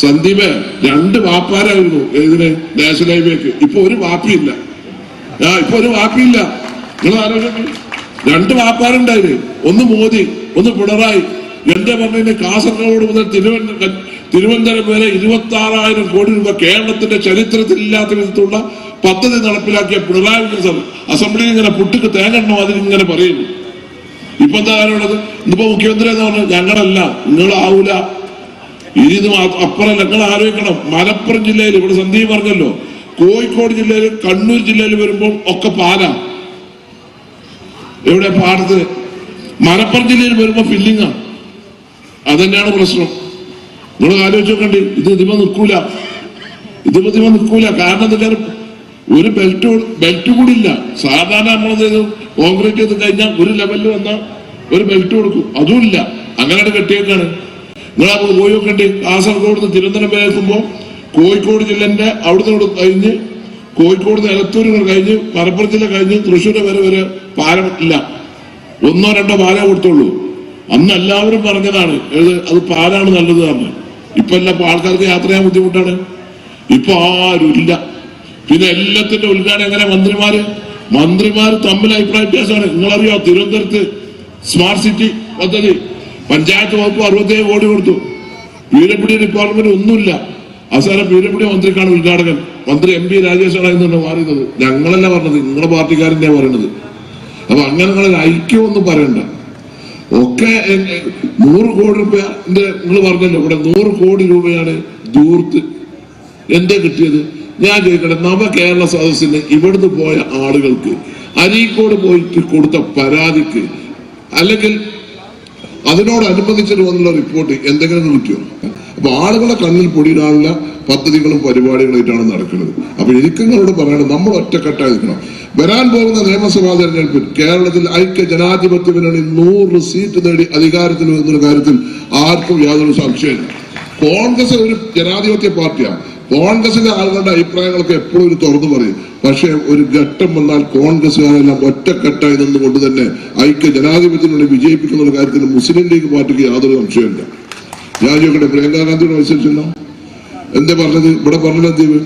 സന്ദീപ് രണ്ട് വാപ്പാരായിരുന്നു ഇതിന് നാഷണൽ ഹൈവേക്ക്. ഇപ്പൊ ഒരു വാപ്പിയില്ല. ആ ഇപ്പൊ ഒരു വാപ്പിയില്ല. നിങ്ങൾ ആലോചിക്കും. രണ്ട് വാപ്പാരുണ്ടായിരുന്നു ഒന്ന് മോദി ഒന്ന് പിണറായി. എന്റെ പറഞ്ഞതിന് കാസർഗോഡ് മുതൽ തിരുവനന്തപുരം തിരുവനന്തപുരം വരെ ഇരുപത്തി ആറായിരം കോടി രൂപ കേരളത്തിന്റെ ചരിത്രത്തിൽ ഇല്ലാത്ത വിധത്തിലുള്ള പദ്ധതി നടപ്പിലാക്കിയ പിണറായി വികസനം അസംബ്ലിയിൽ ഇങ്ങനെ പുട്ടിക്ക് തേങ്ങണ്ണോ അതിലിങ്ങനെ പറയുന്നു. ഇപ്പൊ എന്താ കാര്യമുള്ളത് ഇന്നിപ്പോ മുഖ്യമന്ത്രി എന്ന് പറഞ്ഞു ഞങ്ങളല്ല നിങ്ങളാവൂല. ഇത് അപ്പുറം ഞങ്ങൾ ആലോചിക്കണം. മലപ്പുറം ജില്ലയിൽ ഇവിടെ സന്ദീപ് പറഞ്ഞല്ലോ കോഴിക്കോട് ജില്ലയിൽ കണ്ണൂർ ജില്ലയിൽ വരുമ്പോൾ ഒക്കെ പാലാ. എവിടെ പാടത്ത്? മലപ്പുറം ജില്ലയിൽ വരുമ്പോ ഫില്ലിങ്ങാ അതന്നെയാണ് പ്രശ്നം. നിങ്ങൾ ആലോചിച്ച് നോക്കണ്ടി ഇത് ഇതിമ നിൽക്കൂല. ഇതിമ ഇതിമ നിൽക്കൂല. കാരണം എന്താ ഒരു ബെൽറ്റ് ബെൽറ്റ് കൂടി ഇല്ല. സാധാരണ നമ്മൾ കോൺക്രീറ്റ് ചെയ്ത്? കഴിഞ്ഞാൽ ഒരു ലെവലിൽ വന്നാൽ ഒരു ബെൽറ്റ് കൊടുക്കും. അതും ഇല്ല. അങ്ങനെയാണ് കെട്ടിയേക്കാണ്. നിങ്ങൾ അപ്പോൾ പോയി നോക്കണ്ടി കാസർഗോഡ് നിന്ന് തിരുവനന്തപുരം എത്തുമ്പോൾ കോഴിക്കോട് ജില്ലന്റെ അവിടുന്ന് അവിടെ കഴിഞ്ഞ് കോഴിക്കോട് നിന്ന് എലത്തൂർ കഴിഞ്ഞ് മലപ്പുറം ജില്ല കഴിഞ്ഞ് തൃശ്ശൂർ വരെ വരെ പാലം ഇല്ല. ഒന്നോ രണ്ടോ പാലം കൊടുത്തുള്ളൂ. അന്ന് എല്ലാവരും പറഞ്ഞതാണ് അത് പാലാണ് നല്ലത് എന്ന്. ഇപ്പൊ എല്ലാം ആൾക്കാർക്ക് യാത്ര ചെയ്യാൻ ബുദ്ധിമുട്ടാണ്. ഇപ്പൊ ആരുമില്ല പിന്നെ എല്ലാത്തിന്റെ ഉദ്ഘാടനം എങ്ങനെ മന്ത്രിമാര്? മന്ത്രിമാർ തമ്മിൽ അഭിപ്രായ വ്യത്യാസമാണ്. നിങ്ങളറിയോ തിരുവനന്തപുരത്ത് സ്മാർട്ട് സിറ്റി പദ്ധതി? പഞ്ചായത്ത് വകുപ്പ് അറുപത്തേഴ് കോടി കൊടുത്തു. പീരപ്പിടി റിക്വയർമെന്റ് ഒന്നുമില്ല. അവസാനം പീരപ്പിടി മന്ത്രിക്കാണ് ഉദ്ഘാടകൻ. മന്ത്രി എം പി രാജേഷാണ് എന്നാണ് മാറിയത്. ഞങ്ങളല്ല പറഞ്ഞത്. നിങ്ങളുടെ പാർട്ടിക്കാരന്റെ പറയണത്. അപ്പൊ അങ്ങനെ നിങ്ങൾ ഐക്യമൊന്നും പറയണ്ട. ഒക്കെ നൂറ് കോടി രൂപ നിങ്ങൾ പറഞ്ഞല്ലോ. ഇവിടെ നൂറ് കോടി രൂപയാണ് ദൂർത്ത് എന്താ കിട്ടിയത്? ഞാൻ ചോദിക്കട്ടെ. നവ കേരള സദസ്സിന് ഇവിടുന്ന് പോയ ആളുകൾക്ക് അരീക്കോട് പോയിട്ട് കൊടുത്ത പരാതിക്ക് അല്ലെങ്കിൽ അതിനോടനുബന്ധിച്ചിട്ട് വന്നുള്ള റിപ്പോർട്ട് എന്തെങ്കിലും കിട്ടിയോ? അപ്പൊ ആളുകളെ കണ്ണിൽ പൊടിയിടാനുള്ള പദ്ധതികളും പരിപാടികളായിട്ടാണ് നടക്കുന്നത്. അപ്പൊ എനിക്ക് നിങ്ങളോട് പറയണം നമ്മൾ ഒറ്റക്കെട്ടായി നിൽക്കണം. വരാൻ പോകുന്ന നിയമസഭാ തെരഞ്ഞെടുപ്പിൽ കേരളത്തിൽ ഐക്യ ജനാധിപത്യ മുന്നണി നൂറ് സീറ്റ് നേടി അധികാരത്തിൽ വരുന്ന കാര്യത്തിൽ ആർക്കും യാതൊരു സംശയമില്ല. കോൺഗ്രസ് ഒരു ജനാധിപത്യ പാർട്ടിയാണ്. കോൺഗ്രസിലെ ആളുകളുടെ അഭിപ്രായങ്ങളൊക്കെ എപ്പോഴും ഒരു തുറന്നു പറയും. പക്ഷേ ഒരു ഘട്ടം വന്നാൽ കോൺഗ്രസ്സുകാരെല്ലാം ഒറ്റക്കെട്ടായി നിന്നുകൊണ്ട് തന്നെ ഐക്യ ജനാധിപത്യത്തിനുള്ളിൽ വിജയിപ്പിക്കുന്ന കാര്യത്തിൽ മുസ്ലിം ലീഗ് പാർട്ടിക്ക് യാതൊരു സംശയമില്ല ഞാൻ ചോദിക്കട്ടെ പ്രിയങ്കാ ഗാന്ധിയോട് മത്സരിച്ചല്ലോ എന്താ പറഞ്ഞത്? ഇവിടെ പറഞ്ഞത് എന്ത്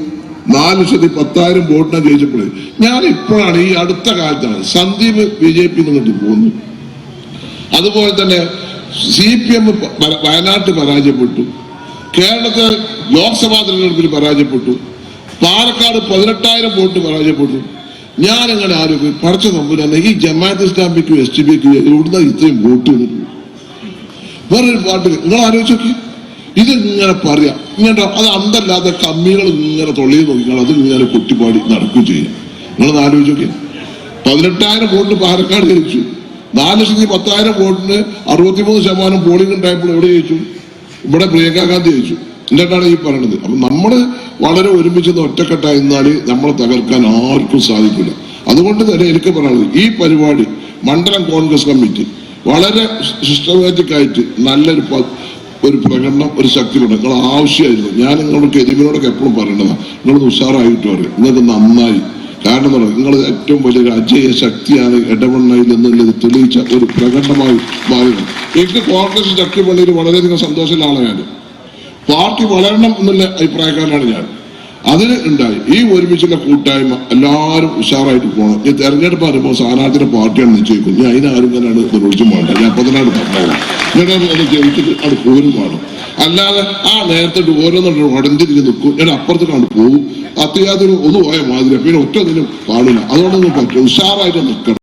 നാല് ലക്ഷത്തി പത്തായിരം വോട്ടിനാണ് ജയിച്ചപ്പോൾ ഞാൻ ഇപ്പോഴാണ് ഈ അടുത്ത കാലത്താണ് സന്ദീപ് ബി ജെ പി നിന്നിട്ട് പോകുന്നു അതുപോലെ തന്നെ സി പി എം വയനാട്ടിൽ പരാജയപ്പെട്ടു. കേരളത്തിൽ ലോക്സഭാ തെരഞ്ഞെടുപ്പിൽ പരാജയപ്പെട്ടു. പാലക്കാട് പതിനെട്ടായിരം വോട്ട് പരാജയപ്പെട്ടു. ഞാൻ അങ്ങനെ ആരോഗ്യം പറിച്ച നമ്പൂരാണ് ഈ ജമാഅത്ത് ഇസ്ലാമിക്കും എസ് ടി പിക്കും എവിടുന്ന ഇത്രയും വോട്ട് വന്നിട്ട് വേറൊരു പാട്ട് നിങ്ങൾ ആലോചിച്ചു നോക്കി. ഇത് ഇങ്ങനെ പറയാം. ഇങ്ങനെ അത് അന്തല്ലാതെ കമ്മികൾ ഇങ്ങനെ തൊള്ളിയിൽ നോക്കിയാൽ അത് ഇങ്ങനെ കുട്ടിപ്പാടി നടക്കുകയും ചെയ്യാം. നിങ്ങളൊന്ന് ആലോചിച്ചു നോക്കി. പതിനെട്ടായിരം വോട്ട് പാലക്കാട് ജയിച്ചു. നാല് ലക്ഷത്തി പത്തായിരം വോട്ടിന് അറുപത്തിമൂന്ന് ശതമാനം പോളിംഗ് ഉണ്ടായപ്പോൾ എവിടെ ജയിച്ചു? ഇവിടെ പ്രിയങ്ക ഗാന്ധി ജയിച്ചു. എന്നിട്ടാണ് ഈ പറയണത്. അപ്പൊ നമ്മൾ വളരെ ഒരുമിച്ച് ഒറ്റക്കെട്ടായി നിന്നാൽ നമ്മളെ തകർക്കാൻ ആർക്കും സാധിക്കില്ല. അതുകൊണ്ട് തന്നെ എനിക്ക് പറയുന്നത് ഈ പരിപാടി മണ്ഡലം കോൺഗ്രസ് കമ്മിറ്റി വളരെ സിസ്റ്റമാറ്റിക് ആയിട്ട് നല്ലൊരു ഒരു പ്രകടനം ഒരു ശക്തിയുണ്ട്. നിങ്ങൾ ആവശ്യമായിരുന്നു. ഞാൻ നിങ്ങളോട് കരിമിനോടൊക്കെ എപ്പോഴും പറയേണ്ടതാണ് നിങ്ങളൊന്ന് ഉഷാറായിട്ട് പറയും. നിങ്ങൾക്ക് നന്നായി. കാരണം പറയുന്നത് നിങ്ങൾ ഏറ്റവും വലിയ അജയ ശക്തിയാണ് ഇടവണ്ണയിൽ എന്നുള്ളത് തെളിയിച്ച ഒരു പ്രകടനമായി മാറുന്നു എനിക്ക് കോൺഗ്രസ് ശക്തി പള്ളിയിൽ വളരെയധികം സന്തോഷമുള്ള ആളാണ് പാർട്ടി വളരണം എന്നുള്ള അഭിപ്രായക്കാരനാണ് ഞാൻ. അതിന് ഉണ്ടായി. ഈ ഒരുമിച്ചുള്ള കൂട്ടായ്മ എല്ലാവരും ഉഷാറായിട്ട് പോകണം ഈ തെരഞ്ഞെടുപ്പ് വരുമ്പോൾ സ്ഥാനാർത്ഥിയുടെ പാർട്ടിയാണ് നിശ്ചയിക്കും ഞാൻ അതിനാരും തന്നെയാണ് നിർവഹിച്ചു വേണ്ട ഞാൻ അപ്പൊ തന്നെ പറഞ്ഞത്. എന്നിട്ട് അത് ജയിച്ചിട്ട് അത് പോരും അല്ലാതെ ആ നേരത്തെ ഓരോന്നും വടന്തിരിഞ്ഞ് നിൽക്കും. ഞാൻ അപ്പുറത്തേക്കാണ് പോകും അത്യാതൊരു ഒന്നും പോയ മാതിരി പിന്നെ ഒറ്റ ഒന്നിനും പാടില്ല. അതുകൊണ്ടൊന്നും പറ്റും ഉഷാറായിട്ട് നിൽക്കണം.